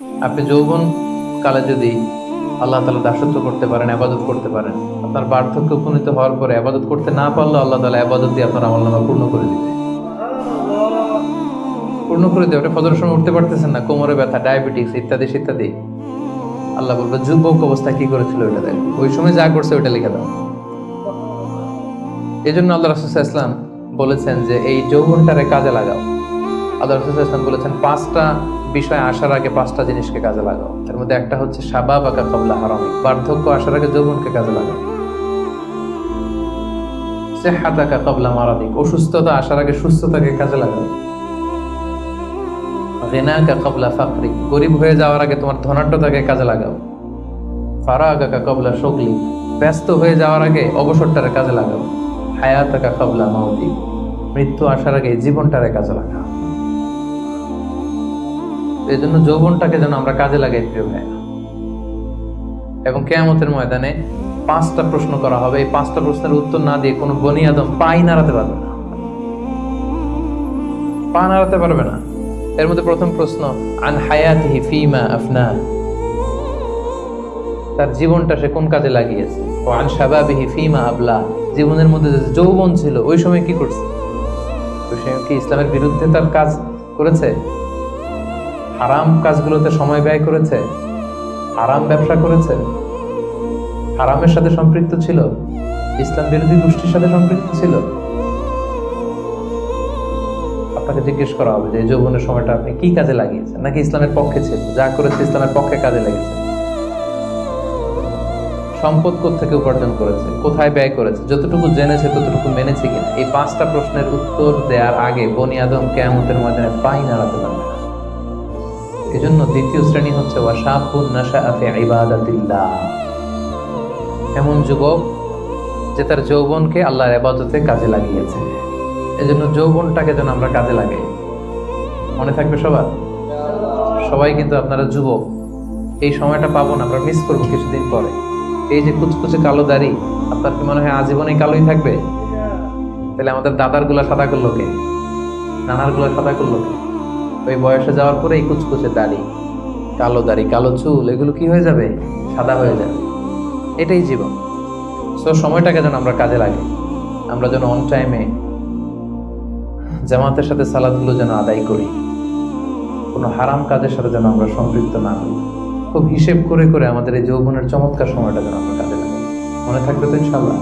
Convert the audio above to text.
আপনি যৌবন কালে যদি আল্লাহ তালা দাসত্ব করতে পারেন, আবাদত করতে পারেন, আপনার পার্থক্য উপনীত হওয়ার পরে আবাদত করতে না পারলে আল্লাহ তালা আবাদত দিয়ে আপনার আমল নামা পূর্ণ করে দিবে। পূর্ণ করে দেবে। আপনি ফজরের সময় উঠতে পারতেছেন না, কোমরে ব্যথা, ডায়াবেটিস ইত্যাদি ইত্যাদি। আল্লাহ বলবে, যুবক অবস্থা কি করেছিল ওইটা দেখ। ওই সময় যা করছে ওইটা লিখে দাও। এই জন্য আল্লাহ রাসুল ইসলাম বলেছেন যে, এই যৌবনটারে কাজে লাগাও। আল্লাহ রাসুল ইসলাম বলেছেন, পাঁচটা বিষয় আসার আগে পাঁচটা জিনিসকে কাজে লাগাও। এর মধ্যে একটা হচ্ছে সাবাব আকা কবলা হারাম। বার্ধক্য আসার আগে যৌবনকে কাজে লাগাও। কবলা মারাদিক। অসুস্থতা আসার আগে সুস্থতাকে কাজে লাগাও। রেনাকা কবলা ফাকরি। গরিব হয়ে যাওয়ার আগে তোমার ধনাঢ্যতাকে কাজে লাগাও। ফারাগাকা কবলা শগলি ব্যস্ত হয়ে যাওয়ার আগে অবসরটারে কাজে লাগাও। হায়াতাকা কবলা মাউতি। মৃত্যু আসার আগে জীবনটারে কাজে লাগাও। এই জন্য যৌবনটাকে যেন আমরা কাজে লাগাই প্রিয় ভাই এবং কেয়ামতের ময়দানে পাঁচটা প্রশ্ন করা হবে। এই পাঁচটা প্রশ্নের উত্তর না দিয়ে কোনো বনি আদম পাই নাড়াতে পারবে না। পা নাড়াতে পারবে না। এর মধ্যে প্রথম প্রশ্ন, আন হায়াতিহি ফিমা আফনা? তার জীবনটা সে কোন কাজে লাগিয়েছে? ও আন শাবাবিহি ফিমা আবলা? জীবনের মধ্যে যে যৌবন ছিল, ওই সময় কি করছে? ওই সময় কি ইসলামের বিরুদ্ধে তার কাজ করেছে? হারাম কাজগুলোতে সময় ব্যয় করেছে? হারাম ব্যবসা করেছে? হারামের সাথে সম্পৃক্ত ছিল? ইসলাম বিরোধী গোষ্ঠীর সাথে সম্পৃক্ত ছিল? আপনাকে জিজ্ঞেস করা হবে যে যৌবনের সময়টা আপনি কি কাজে লাগিয়েছেন? নাকি ইসলামের পক্ষে ছিল যা করেছে ইসলামের পক্ষে কাজে লেগেছে। সম্পদ থেকে উপার্জন করেছে? কোথায় ব্যয় করেছে? যতটুকু জেনেছে, ততটুকু মেনেছে কিনা? এই পাঁচটা প্রশ্নের উত্তর দেওয়ার আগে বনি আদম কেয়ামতের ময়দানে পাই নাড়াতে পারবে না। এজন্য দ্বিতীয় শ্রেণি হচ্ছে ফি ইবাদাতিল্লাহ। এমন যুবক যে তার যৌবনকে আল্লাহর ইবাদতে কাজে লাগিয়েছে। এজন্য যৌবনটাকে যেন আমরা কাজে লাগাই। মনে থাকবে সবার? সবাই কিন্তু আপনারা যুবক, এই সময়টা পাবো না, আমরা মিস করব কিছুদিন পরে। এই যে কুচকুচে কালো দাড়ি, আপনার কি মনে হয় আজীবনে কালোই থাকবে? তাহলে আমাদের দাদারগুলা সাদা করল কে? নানারগুলা সাদা করল কে? ওই বয়সে যাওয়ার পরে এই কুচকুচে দাড়ি, কালো দাড়ি, কালো চুল, এগুলো কি হয়ে যাবে? সাদা হয়ে যাবে। এটাই জীবন। সো সময়টাকে যেন আমরা কাজে লাগাই। আমরা যেন অন টাইমে জামাতের সাথে সালাদগুলো যেন আদায় করি। কোনো হারাম কাজের সাথে যেন আমরা সম্পৃক্ত না হই। খুব হিসেব করে করে আমাদের এই যৌবনের চমৎকার সময়টা যেন আমরা কাজে লাগাই। মনে থাকবে তো ইনশাল্লাহ